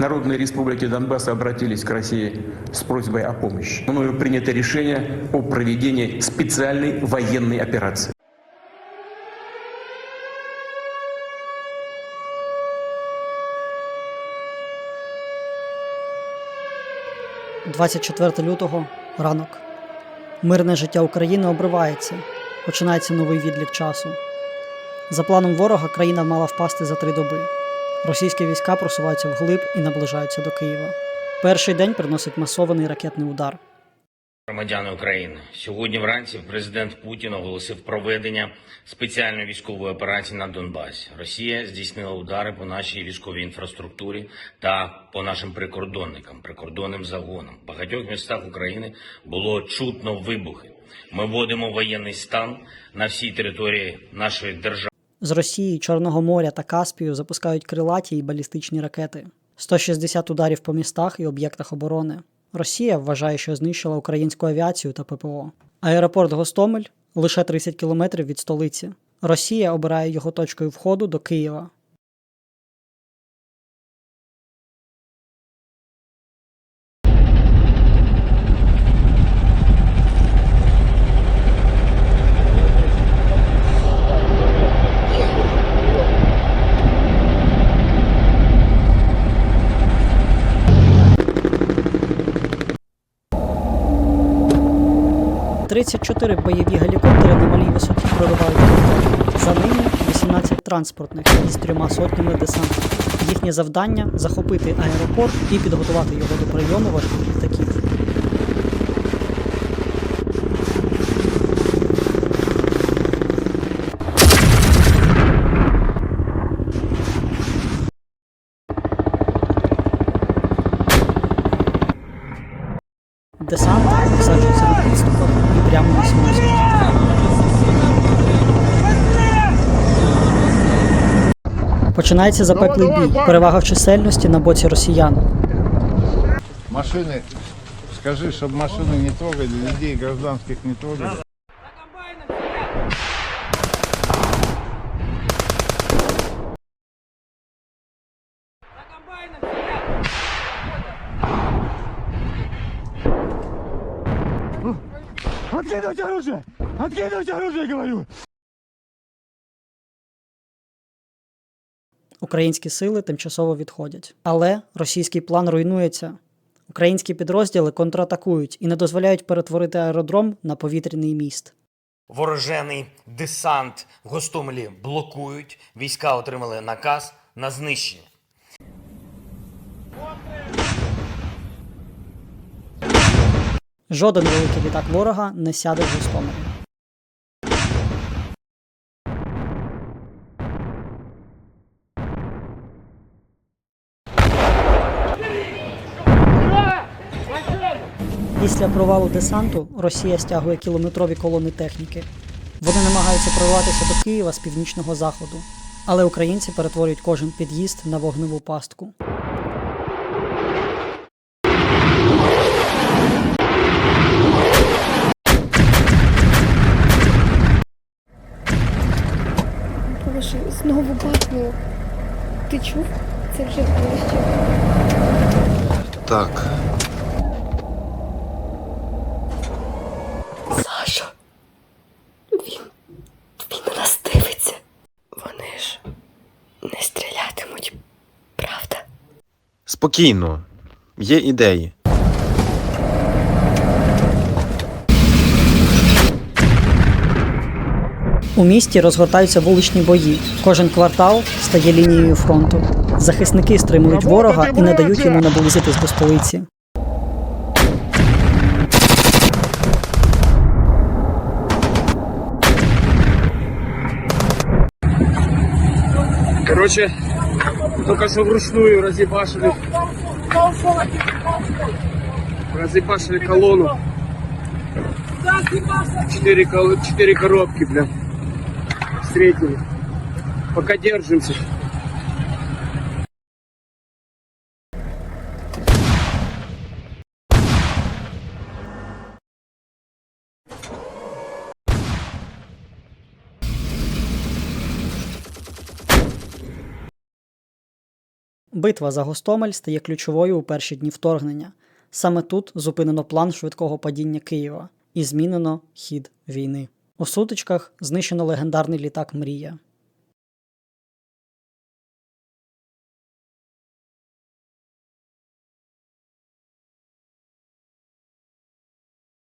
народные республики Донбасса обратились к России с просьбой о помощи. Мною принято решение о проведении специальной военной операции. 24 лютого ранок. Мирне життя України обривається. Починається новий відлік часу. За планом ворога країна мала впасти за три доби. Російські війська просуваються вглиб і наближаються до Києва. Перший день приносить масований ракетний удар. Громадяни України сьогодні вранці президент Путін оголосив проведення спеціальної військової операції на Донбасі. Росія здійснила удари по нашій військовій інфраструктурі та по нашим прикордонникам, прикордонним загонам. В багатьох містах України було чутно вибухи. Ми вводимо воєнний стан на всій території нашої держави. З Росії, Чорного моря та Каспію запускають крилаті і балістичні ракети. 160 ударів по містах і об'єктах оборони. Росія вважає, що знищила українську авіацію та ППО. Аеропорт Гостомель лише 30 кілометрів від столиці. Росія обирає його точкою входу до Києва. – 34 бойові гелікоптери на малій висоті проривають територію. За ними 18 транспортних із трьома сотнями десантів. Їхнє завдання захопити аеропорт і підготувати його до прийому важких літаків. Десант висаджується на підступах прямо на смузі. Починається запеклий бій. Перевага в чисельності на боці росіян. Машины, скажи, чтобы машины не трогали, людей гражданских не трогали. Откидывать оружие! Откидывать оружие, говорю! Українські сили тимчасово відходять. Але російський план руйнується. Українські підрозділи контратакують і не дозволяють перетворити аеродром на повітряний міст. Ворожений десант в Гостомелі блокують. Війська отримали наказ на знищення. Жоден великий літак ворога не сяде в Гостомелі. Після провалу десанту Росія стягує кілометрові колони техніки. Вони намагаються прорватися до Києва з північного заходу, але українці перетворюють кожен під'їзд на вогневу пастку. Боже, знову бахнуло. Ти чув? Це вже ближче. Так. Саша. Він. Він на нас дивиться. Вони ж не стрілятимуть, правда? Спокійно, є ідеї. У місті розгортаються вуличні бої. Кожен квартал стає лінією фронту. Захисники стримують ворога і не дають йому наблизитись до столиці. Короче, только что вручную разъебашили. Разъебашили колонну. Четыре, кол- четыре коробки, бля. Встретили. Пока держимся. Битва за Гостомель стає ключовою у перші дні вторгнення. Саме тут зупинено план швидкого падіння Києва і змінено хід війни. У сутичках знищено легендарний літак Мрія.